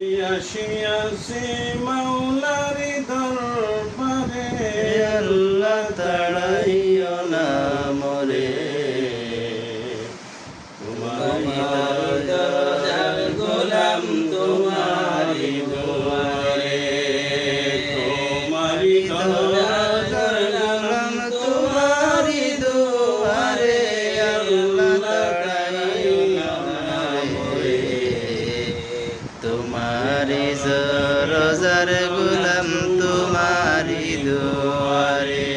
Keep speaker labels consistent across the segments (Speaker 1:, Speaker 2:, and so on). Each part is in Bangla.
Speaker 1: আসিয়াছি মৌলারি দরবারে।
Speaker 2: আল্লাহ তাড়াইও না মরে।
Speaker 1: তোমারি
Speaker 2: রোজার গুলাম তোমারি দুয়ারে।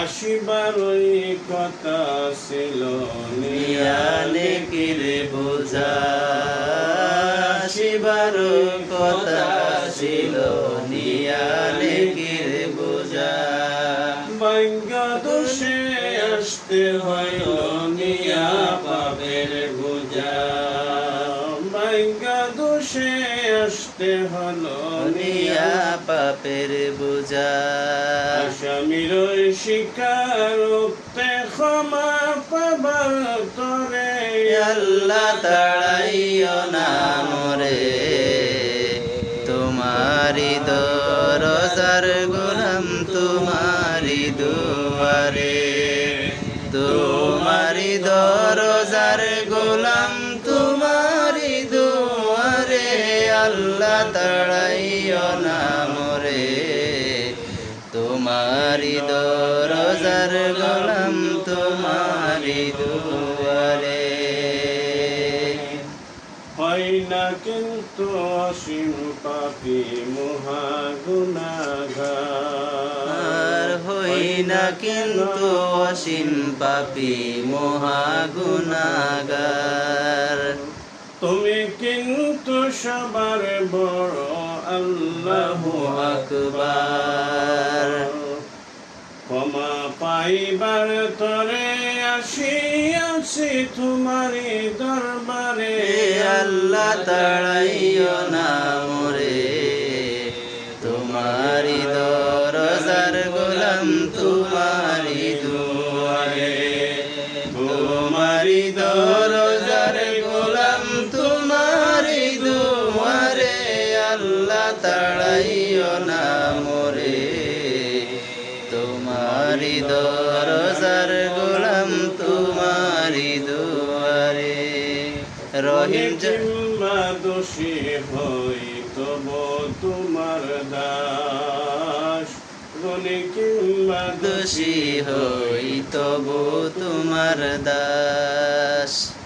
Speaker 1: আসিবার কথা ছিল
Speaker 2: নিয়ালে কিরে বোঝা শিবার কথা
Speaker 1: আসতে হলো নিয়া।
Speaker 2: পাপের বোঝা।
Speaker 1: আসামির শিকার উঠতে ক্ষমা পাবার তরে।
Speaker 2: আল্লাহ তাড়াইও না মরে। তোমারি দরজার গোলাম তোমারি দুয়ারে। তোমারি দরজার গোলাম আল্লাহ তাড়াইও না মরে। তোমারি দরজার গোলাম তোমারি দুয়ারে।
Speaker 1: হয় না কিন্তু অসীম পাপি মহাগুণাগার
Speaker 2: হই না কিন্তু অসীম পাপি মহাগুণাগার
Speaker 1: তুমি কিন্তু সবার বড় আল্লাহ
Speaker 2: আকবার
Speaker 1: ক্ষমা পাইবার তরে আসিয়াছি তোমারি দরবারে
Speaker 2: আল্লাহ তাড়াইও না মোরে তোমারি দরজার গোলাম তোমারি দুয়ারে তোমারি দরজার গোলাম তাড়াইও না মোরে। তোমারি দরজার গোলাম তোমারি দুয়ারে। রহিম জ-
Speaker 1: কিংবা দোষী হই তব তোমার দাস। গনে কিংবা
Speaker 2: দোষী হই তবু তোমার দাস।